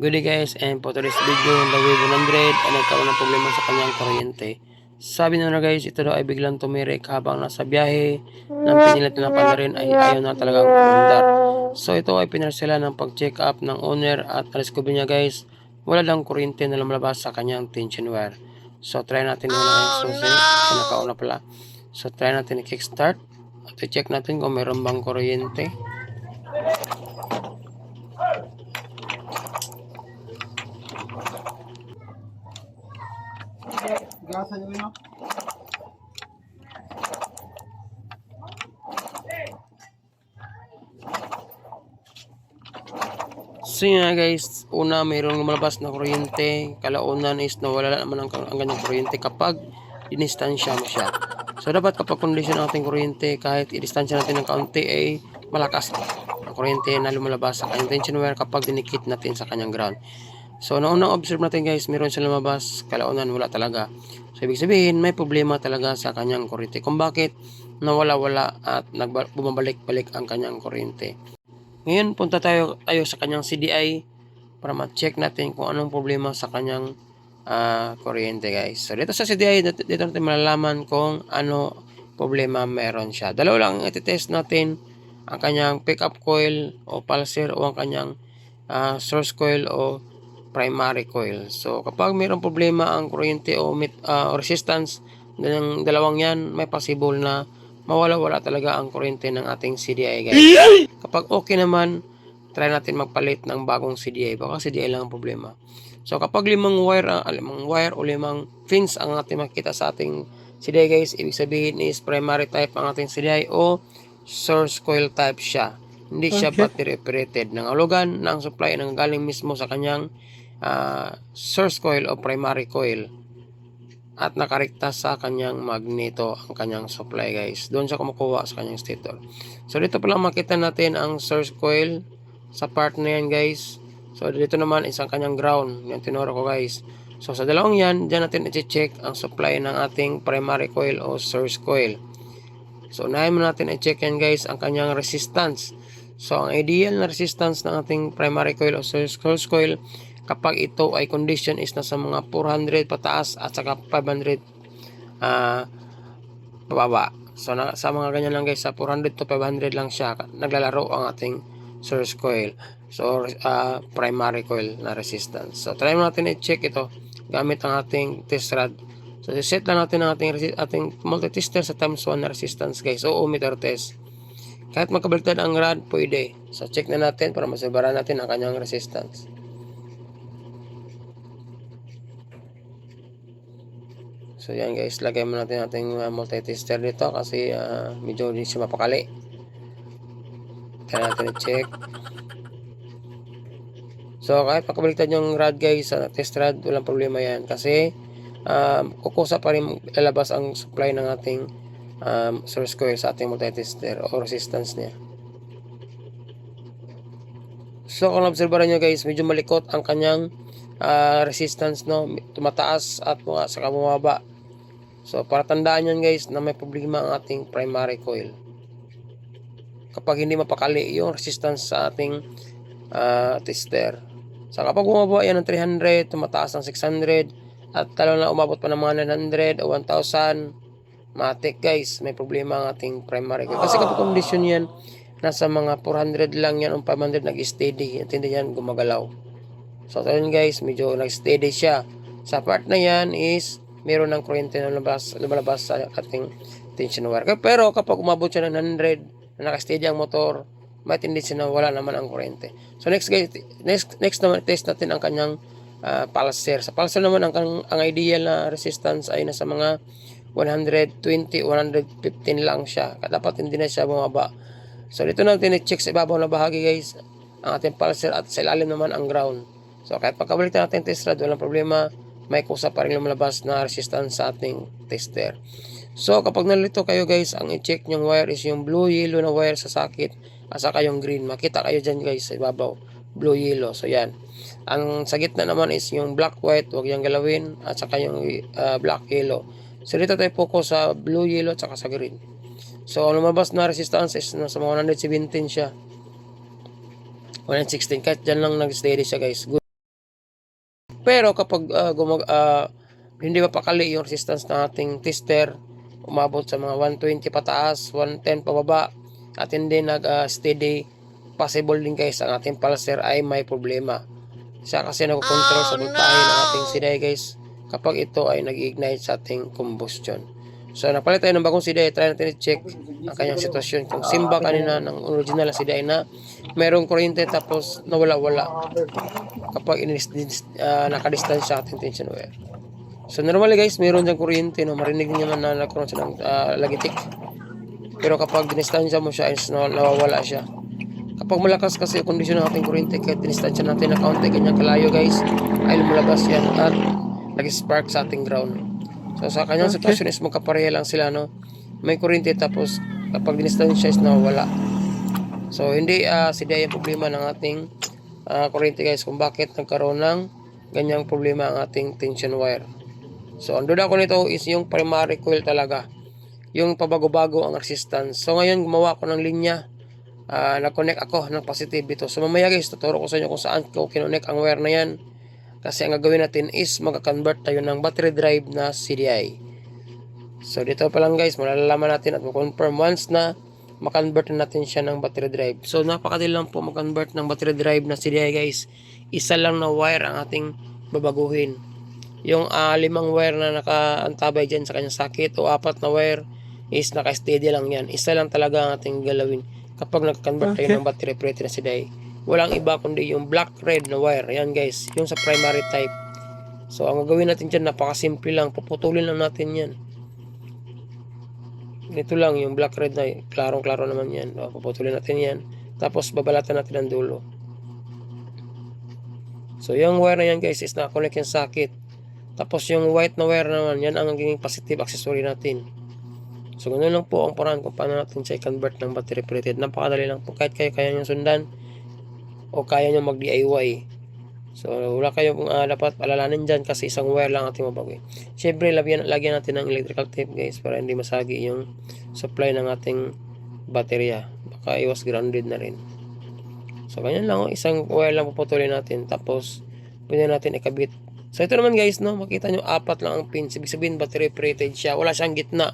Good day guys, and for today's video, the Wave 100 ay nagkaroon ng problema sa kanyang kuryente. Sabi na guys, ito daw ay biglang tumirik habang nasa biyahe ng pinilit na palarin ay ayaw na talagang umandar. So ito ay pinarsela ng pag-check up ng owner at alis-kubi niya guys, wala lang kuryente na lumalabas sa kanyang tension wire. So try natin muna yung susi, so, nakauna pala. So try natin i-kickstart at i-check natin kung meron bang kuryente. Gasan nyo yun. So yun guys, una mayroong lumalabas na kuryente, kalaunan is nawala naman ang, ang ganyang kuryente kapag dinistansya mo siya. So dapat kapag kondisyon ng ating kuryente, kahit i-distansya natin ng kaunti ay malakas ang kuryente na lumalabas sa kanyang tension wire kapag dinikit natin sa kanyang ground. So naunang observe natin guys, meron siya lumabas, kalaunan wala talaga. So ibig sabihin, may problema talaga sa kanyang kuryente. Kung bakit nawala-wala at bumabalik-balik ang kanyang kuryente. Ngayon, punta tayo, tayo sa kanyang CDI para ma-check natin kung anong problema sa kanyang ah, kuryente guys. So dito sa CDI, dito, natin malalaman kung ano problema meron siya. Dalawa lang ang iti-test natin ang kanyang pickup coil o pulser o ang kanyang ah, source coil o primary coil. So kapag mayroong problema ang kuryente o mit, o resistance ng dalawang yan, may possible na mawala-wala talaga ang kuryente ng ating CDI guys. Kapag okay naman, try natin magpalit ng bagong CDI. Baka CDI lang ang problema. So kapag limang wire, ah, limang wire o limang fins ang ating makita sa ating CDI guys, ibig sabihin is primary type ang ating CDI o source coil type siya. Hindi siya battery operated. Nangalogan na ang supply nang galing mismo sa kanyang ah, source coil o primary coil at nakarekta sa kanyang magneto ang kanyang supply guys. Doon siya kumukuha sa kanyang stator. So dito pa lang makita natin ang source coil sa part na yan guys. So dito naman isang kanyang ground. Yung tinuro ko guys. So sa dalawang yan, dyan natin i-check ang supply ng ating primary coil o source coil. So unahin mo natin i-check yan guys ang kanyang resistance. So ang ideal na resistance ng ating primary coil o source coil kapag ito ay condition is nasa mga 400 pataas at saka 500 ah pababa. So na, sa mga ganyan lang guys, sa 400 to 500 lang siya naglalaro ang ating source coil. So ah, primary coil na resistance. So try natin i-check ito gamit ang ating test rod. So set lang natin ang ating ating multi-tester sa times 1 na resistance guys. O ohmmeter test. Kahit magkabaliktad ang rod, pwede. So check na natin para masabara natin ang kanyang resistance. So yan guys, lagay mo natin ating uh, multi-tester dito kasi ah, medyo hindi siya mapakali. Kaya natin i-check. So kahit makabaliktad yung rod guys sa test rod, walang problema yan kasi um, kukusa pa rin lalabas ang supply ng ating um, source coil sa ating multi-tester o resistance niya. So kung obserbaran nyo guys, medyo malikot ang kanyang ah, resistance no, tumataas at mga saka bumaba. So para tandaan yan guys na may problema ang ating primary coil. Kapag hindi mapakali yung resistance sa ating ah, tester. So kapag bumaba yan ng 300, tumataas ng 600 at talo na umabot pa ng mga 900 o 1,000 matik guys, may problema ang ating primary coil. Kasi kapag condition yan, nasa mga 400 lang yan o 500 nag-steady. Intindi yan, gumagalaw. So, ito guys, medyo nag-steady siya. Sa part na yan is, meron ng kuryente na lumabas, lumalabas sa ating tension wire. Pero kapag umabot siya ng 100, na naka-steady ang motor, may tendency na wala naman ang kuryente. So next guys, next, next naman test natin ang kanyang ah, pulser. Sa pulser naman ang, ang ideal na resistance ay nasa mga 120, 115 lang siya. Dapat hindi na siya bumaba. So dito natin i-check sa ibabaw na bahagi guys ang ating pulser at sa ilalim naman ang ground. So kahit pagkabalik natin test rod, walang problema. May kusa pa rin lumalabas na resistance sa ating tester. So kapag nalito kayo guys, ang i-check nyong wire is yung blue yellow na wire sa sakit at saka yung green. Makita kayo dyan guys sa ibabaw. Blue yellow. So yan. Ang sa gitna naman is yung black white, huwag yung galawin at saka yung ah, black yellow. So dito tayo focus sa blue yellow at saka sa green. So, ang lumabas na resistance is nasa mga 117 siya. 116. Kahit dyan lang nag-steady siya guys. Good. Pero kapag ah, gumag, ah, hindi mapakali yung resistance ng ating tester, umabot sa mga 120 pataas, 110 pababa, at hindi nag-steady, possible din guys ang ating pulser ay may problema. Siya kasi nagkontrol sa voltahe ng ating CDI guys kapag ito ay nag-ignite sa ating combustion. So napalit tayo ng bagong CDI, try natin i-check ang kanyang sitwasyon. Kung simba kanina ng original na CDI na merong kuryente tapos nawala-wala kapag inis, uh, nakadistansya sa ating tension wire. So normally guys, meron dyan kuryente, no? marinig niyo naman na nagkaroon siya ng ah, lagitik. Pero kapag dinistansya mo siya, is naw- nawawala siya. Kapag malakas kasi yung kondisyon ng ating kuryente, kahit dinistansya natin na kaunti, ganyan kalayo guys, ay lumalabas yan at nag-spark sa ating ground. So sa kanyang sitwasyon is magkapareha lang sila, no? May kuryente tapos kapag dinistansya is nawawala. So hindi uh, si yung problema ng ating ah, kuryente guys kung bakit nagkaroon ng ganyang problema ang ating tension wire. So ang duda ko nito is yung primary coil talaga. Yung pabago-bago ang resistance. So ngayon gumawa ko ng linya. Ah, nag-connect ako ng positive dito. So mamaya guys, tuturo ko sa inyo kung saan ko kinonect ang wire na yan. Kasi ang gagawin natin is mag-convert tayo ng battery drive na CDI. So dito pa lang guys, malalaman natin at confirm once na makonvert na natin siya ng battery drive. So napakadali lang po mag-convert ng battery drive na CDI guys. Isa lang na wire ang ating babaguhin. Yung ah, limang wire na nakaantabay dyan sa kanyang sakit o apat na wire is naka-steady lang yan. Isa lang talaga ang ating galawin kapag nag-convert tayo ng battery operated na CDI. Walang iba kundi yung black red na wire. Yan guys, yung sa primary type. So ang gagawin natin dyan, napakasimple lang. Puputulin lang natin yan. Ito lang yung black red na klarong klaro naman yan. O, puputulin natin yan. Tapos babalatan natin ang dulo. So yung wire na yan guys is nakakonect yung socket. Tapos yung white na wire naman, yan ang naging positive accessory natin. So ganun lang po ang paraan kung paano natin siya i-convert ng battery operated. Napakadali lang po. Kahit kayo kaya nyo sundan o kaya nyo mag-DIY. So wala kayo kung ah, dapat alalanin dyan kasi isang wire lang ating mabagoy. Siyempre lagyan, lagyan natin ng electrical tape guys para hindi masagi yung supply ng ating baterya. Baka iwas grounded na rin. So ganyan lang, oh. isang wire lang puputulin natin tapos pwede natin ikabit. So ito naman guys, no, makita nyo apat lang ang pins. Ibig sabihin battery operated siya. Wala siyang gitna.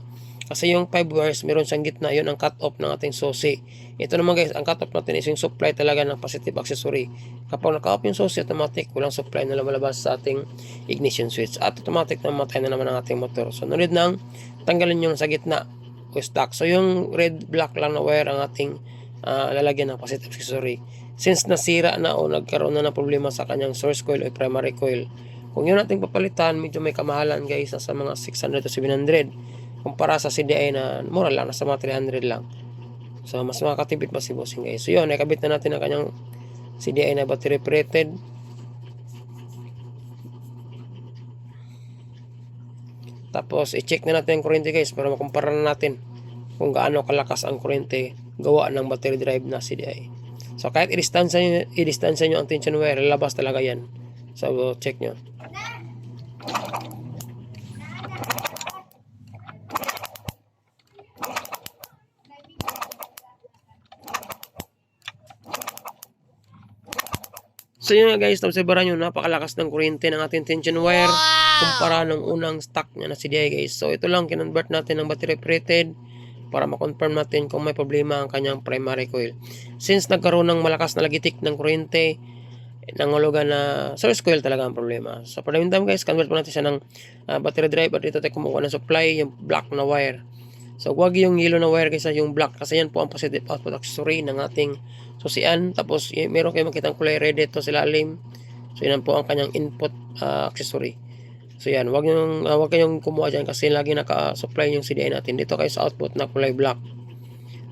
Kasi yung 5 wires, meron siyang gitna. Yun ang cut-off ng ating susi. Ito naman guys, ang cut-off natin is yung supply talaga ng positive accessory. Kapag naka-off yung susi, automatic, walang supply na lumalabas sa ating ignition switch. At automatic na matay na naman ang ating motor. So, nunod nang tanggalin yung sa gitna o stock. So, yung red black lang na wire ang ating ah, lalagyan ng positive accessory. Since nasira na o nagkaroon na ng problema sa kanyang source coil o primary coil, kung yun nating papalitan, medyo may kamahalan guys, sa mga 600 to 700 kumpara sa CDI na mura lang, nasa mga 300 lang. So, mas makakatipid pa si bossing guys. So, yun, nakabit na natin ang kanyang CDI na battery operated. Tapos, i-check na natin ang kuryente guys para makumpara na natin kung gaano kalakas ang kuryente gawa ng battery drive na CDI. So, kahit i-distansya nyo, i-distansya nyo ang tension wire, lalabas talaga yan. So, check nyo. So yun nga guys, tapos ibara nyo, napakalakas ng kuryente ng ating tension wire kumpara ng unang stock niya na CDI guys. So ito lang, kinonvert natin ng battery operated para ma-confirm natin kung may problema ang kanyang primary coil. Since nagkaroon ng malakas na lagitik ng kuryente, nangulugan na source coil talaga ang problema. So for the meantime guys, convert po natin siya ng ah, battery drive at dito tayo kumukuha ng supply, yung black na wire. So wag yung yellow na wire kaysa yung black kasi yan po ang positive output accessory ng ating susian. Tapos y- meron kayo makitang kulay red ito sa lalim. So yan po ang kanyang input ah, accessory. So yan, wag yung ah, wag kayong kumuha diyan kasi lagi naka-supply yung CDI natin. Dito kayo sa output na kulay black.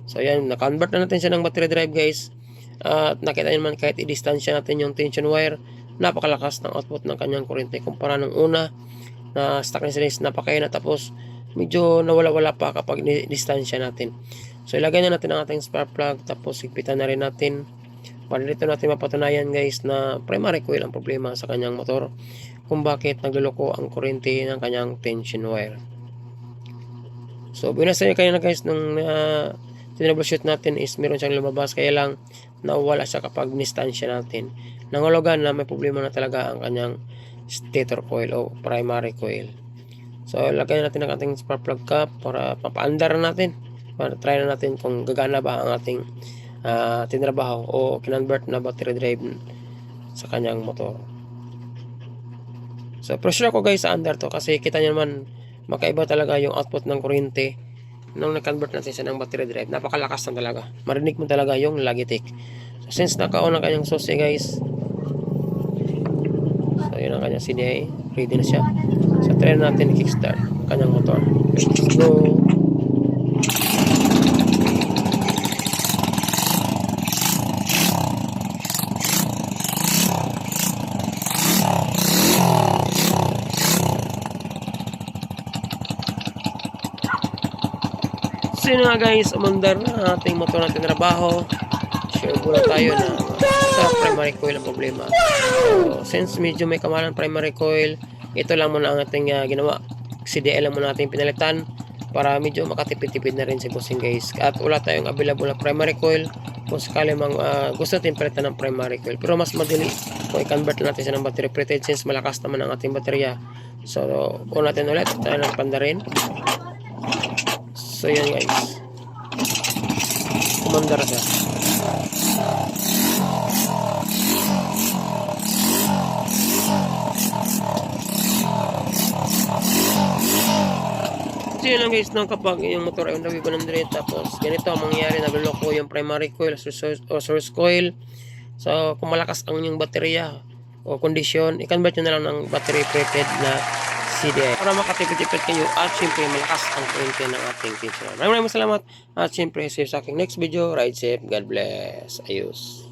So yan, na-convert na natin siya ng battery drive guys. At nakita niyo naman kahit i-distansya natin yung tension wire, napakalakas ng output ng kanyang kuryente kumpara ng una na stock na sila is napakahina tapos medyo nawala-wala pa kapag ni-distansya natin. So ilagay na natin ang ating spark plug tapos higpitan na rin natin para dito natin mapatunayan guys na primary coil ang problema sa kanyang motor kung bakit nagluloko ang kuryente ng kanyang tension wire. So binasa niya kanina guys nung uh, tinroubleshoot natin is meron siyang lumabas kaya lang nawala siya kapag nistansya natin. Nangulugan na may problema na talaga ang kanyang stator coil o primary coil. So, lagyan natin ang ating spark plug cap para papaandar natin. Para try na natin kung gagana ba ang ating ah, tinrabaho o kinonvert na battery drive sa kanyang motor. So, pressure ako guys sa under to kasi kita nyo naman makaiba talaga yung output ng kuryente nung na-convert natin siya ng battery drive. Napakalakas na talaga. Marinig mo talaga yung Logitech. So, since naka-on ang kanyang susi guys, so yun ang kanyang CDI. Ready na siya. So, try natin i-kickstart ang kanyang motor. Go! So yun nga guys, umandar na ating motor natin trabaho. Sure muna tayo na sa primary coil ang problema. So, since medyo may kamalan primary coil, ito lang muna ang ating ah, ginawa. CDL lang muna natin pinalitan para medyo makatipid-tipid na rin si bossing guys. At wala tayong available na primary coil kung sakali mang ah, gusto natin palitan ng primary coil. Pero mas madali kung i-convert natin siya ng battery prepared since malakas naman ang ating baterya. So, on natin ulit. Tayo ng pandarin. So, yan guys. Kumandar siya. So yun lang guys, no, kapag yung motor ay under 100 tapos ganito ang mangyayari, nagluloko yung primary coil o source coil. So kung malakas ang yung baterya o kondisyon, i-convert nyo na lang ng battery prepared na CDI para makatipid-tipid kayo at syempre malakas ang kuryente ng ating teacher. Maraming maraming salamat at syempre see you sa aking next video. Ride safe. God bless. Ayos.